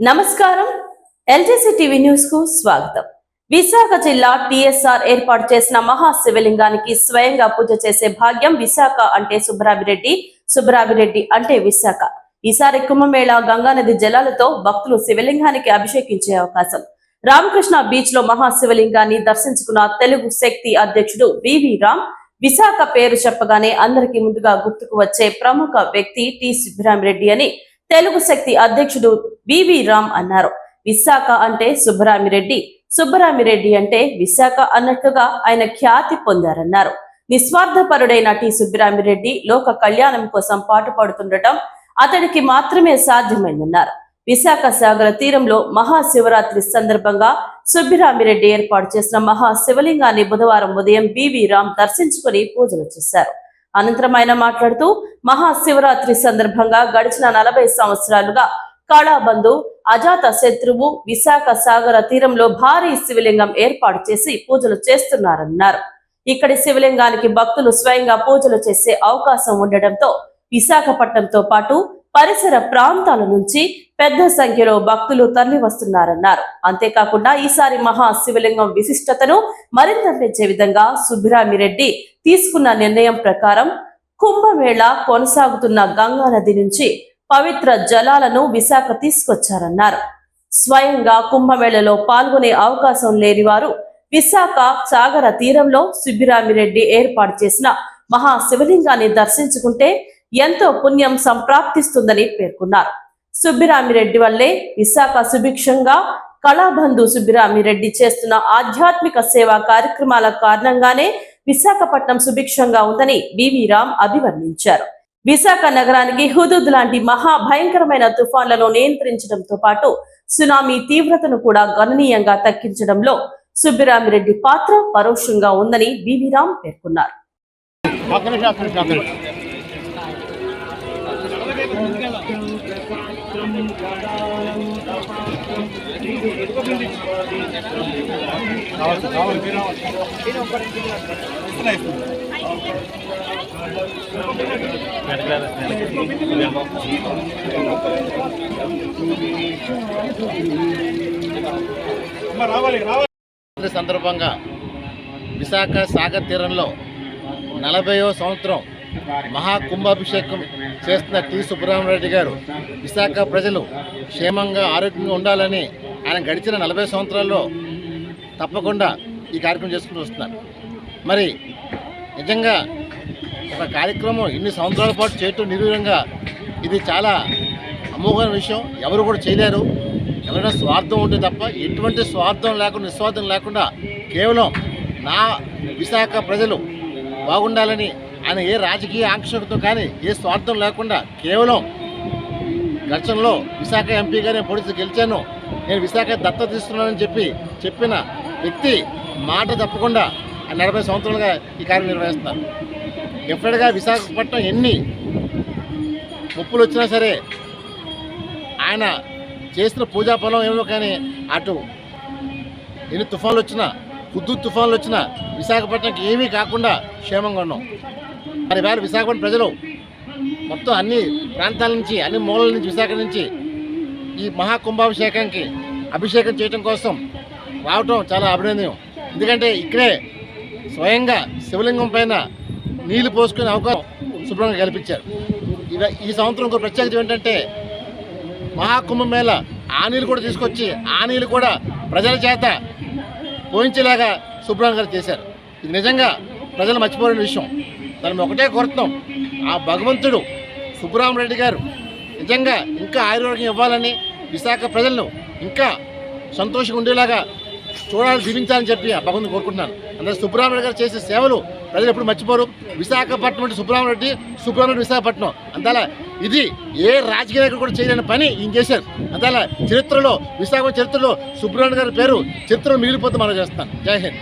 నమస్కారం. ఎల్జేసీ టీవీ న్యూస్కు స్వాగతం. విశాఖ జిల్లా టిఎస్ఆర్ ఏర్పాటు చేసిన మహా శివలింగానికి స్వయంగా పూజ చేసే భాగ్యం విశాఖ అంటే సుబ్రాభిరెడ్డి సుబ్రాభిరెడ్డి అంటే విశాఖ. ఈసారి కుంభమేళ గంగానది జలాలతో భక్తులు శివలింగానికి అభిషేకించే అవకాశం. రామకృష్ణ బీచ్లో మహా శివలింగాన్ని దర్శించుకున్న తెలుగు శక్తి అధ్యక్షుడు వివి రామ్ విశాఖ పేరు చెప్పగానే అందరికీ ముందుగా గుర్తుకు వచ్చే ప్రముఖ వ్యక్తి టి సుబ్రామిరెడ్డి అని తెలుగు శక్తి అధ్యక్షుడు వివి రామ్ అన్నారు. విశాఖ అంటే సుబ్బరామిరెడ్డి. సుబ్బరామిరెడ్డి అంటే విశాఖ అన్నట్టుగా ఆయన ఖ్యాతి పొందారన్నారు. నిస్వార్థపరుడైన టి. సుబ్బరామిరెడ్డి లోక కళ్యాణం కోసం పాటుపడుతుండటం అతడికి మాత్రమే సాధ్యమైందన్నారు. విశాఖ సాగర తీరంలో మహాశివరాత్రి సందర్భంగా సుబ్బిరామిరెడ్డి ఏర్పాటు చేసిన మహా శివలింగాన్ని బుధవారం ఉదయం బివి రామ్ దర్శించుకుని పూజలు చేశారు. అనంతరం ఆయన మాట్లాడుతూ మహాశివరాత్రి సందర్భంగా గడిచిన నలభై సంవత్సరాలుగా కళాబంధు అజాత శత్రువు విశాఖ సాగర తీరంలో భారీ శివలింగం ఏర్పాటు చేసి పూజలు చేస్తున్నారన్నారు. ఇక్కడి శివలింగానికి భక్తులు స్వయంగా పూజలు చేసే అవకాశం ఉండటంతో విశాఖపట్నంతో పాటు పరిసర ప్రాంతాల నుంచి పెద్ద సంఖ్యలో భక్తులు తరలి వస్తున్నారన్నారు అంతేకాకుండా ఈసారి మహా శివలింగం విశిష్టతను మరింత పెంచే విధంగా సుబ్బిరామిరెడ్డి తీసుకున్న నిర్ణయం ప్రకారం కుంభమేళ కొనసాగుతున్న గంగా నది నుంచి పవిత్ర జలాలను విశాఖ తీసుకొచ్చారన్నారు. స్వయంగా కుంభమేళలో పాల్గొనే అవకాశం లేని వారు విశాఖ సాగర తీరంలో సుబ్బిరామిరెడ్డి ఏర్పాటు చేసిన మహా శివలింగాన్ని దర్శించుకుంటే ఎంతో పుణ్యం సంప్రాప్తిస్తుందని పేర్కొన్నారు. సుబ్బిరామిరెడ్డి వల్లే విశాఖ సుభిక్షంగా కళాబంధు సుబ్బిరామిరెడ్డి చేస్తున్న ఆధ్యాత్మిక సేవా కార్యక్రమాల కారణంగానే విశాఖపట్నం సుభిక్షంగా ఉందని వివి రామ్ అభివర్ణించారు. విశాఖ నగరానికి హుదూద్ లాంటి మహా భయంకరమైన తుఫాన్లను నియంత్రించడంతో పాటు సునామీ తీవ్రతను కూడా గణనీయంగా తగ్గించడంలో సుబ్బిరామిరెడ్డి పాత్ర పరోక్షంగా ఉందని వివి రామ్ పేర్కొన్నారు. సందర్భంగా విశాఖ సాగర్ తీరంలో నలభైవ సంవత్సరం మహాకుంభాభిషేకం చేస్తున్న టి. సుబ్బరామరెడ్డి గారు విశాఖ ప్రజలు క్షేమంగా ఆరోగ్యంగా ఉండాలని ఆయన గడిచిన నలభై సంవత్సరాల్లో తప్పకుండా ఈ కార్యక్రమం చేసుకుంటూ వస్తున్నారు. మరి నిజంగా ఒక కార్యక్రమం ఇన్ని సంవత్సరాల పాటు చేయటం నిర్వీర్యంగా ఇది చాలా అమోఘమైన విషయం. ఎవరు కూడా చేయలేరు. ఎవరైనా స్వార్థం ఉంటే తప్ప ఎటువంటి స్వార్థం లేకుండా నిస్వార్థం లేకుండా కేవలం నా విశాఖ ప్రజలు బాగుండాలని ఆయన ఏ రాజకీయ ఆంక్షలతో కానీ ఏ స్వార్థం లేకుండా కేవలం గతంలో విశాఖ ఎంపీగా నేను పొడిచి గెలిచాను. నేను విశాఖ దత్త తీస్తున్నానని చెప్పి చెప్పిన వ్యక్తి మాట తప్పకుండా ఆ నలభై సంవత్సరాలుగా ఈ కార్యం నిర్వహిస్తాను డెఫినెట్గా విశాఖపట్నం ఎన్ని ముప్పులు వచ్చినా సరే ఆయన చేసిన పూజా ఫలం ఏమో కానీ అటు ఎన్ని తుఫాన్లు వచ్చినా హుద్దు తుఫాన్లు వచ్చిన విశాఖపట్నంకి ఏమీ కాకుండా క్షేమంగా ఉన్నాం. మరి వేళ విశాఖపట్నం ప్రజలు మొత్తం అన్ని ప్రాంతాల నుంచి అన్ని మూలల నుంచి విశాఖ నుంచి ఈ మహాకుంభాభిషేకానికి అభిషేకం చేయడం కోసం రావటం చాలా అభినందనం ఎందుకంటే ఇక్కడే స్వయంగా శివలింగం పైన నీళ్ళు పోసుకునే అవకాశం శుభ్రంగా కల్పించారు. ఇవ- ఈ సంవత్సరం ఇంకో ప్రత్యేకత ఏంటంటే మహాకుంభమేళ ఆ నీళ్ళు కూడా తీసుకొచ్చి ఆ నీళ్ళు కూడా ప్రజల చేత పోయించేలాగా శుభ్రం గారు చేశారు. ఇది నిజంగా ప్రజలు మర్చిపోలేని విషయం. దాన్ని ఒకటే కోరుతున్నాం. ఆ భగవంతుడు సుబ్బరామరెడ్డి గారు నిజంగా ఇంకా ఆయుర్వేదం ఇవ్వాలని విశాఖ ప్రజలను ఇంకా సంతోషంగా ఉండేలాగా చూడాలని దీవించాలని చెప్పి ఆ భగవంతుని కోరుకుంటున్నాను. అందుకే సుబ్బరామరెడ్డి గారు చేసే సేవలు ప్రజలు ఎప్పుడు మర్చిపోరు. విశాఖపట్నం అంటే సుబ్బరామరెడ్డి సుబ్బరామరెడ్డి విశాఖపట్నం. అంతలా ఇది ఏ రాజకీయ నాయకుడు కూడా చేయలేని పని ఈయన చేశారు. అంతలా చరిత్రలో విశాఖ చరిత్రలో సుబ్రహ్మణ్య గారి పేరు చరిత్రలో మిగిలిపోతే మనం చేస్తాను జై హింద్.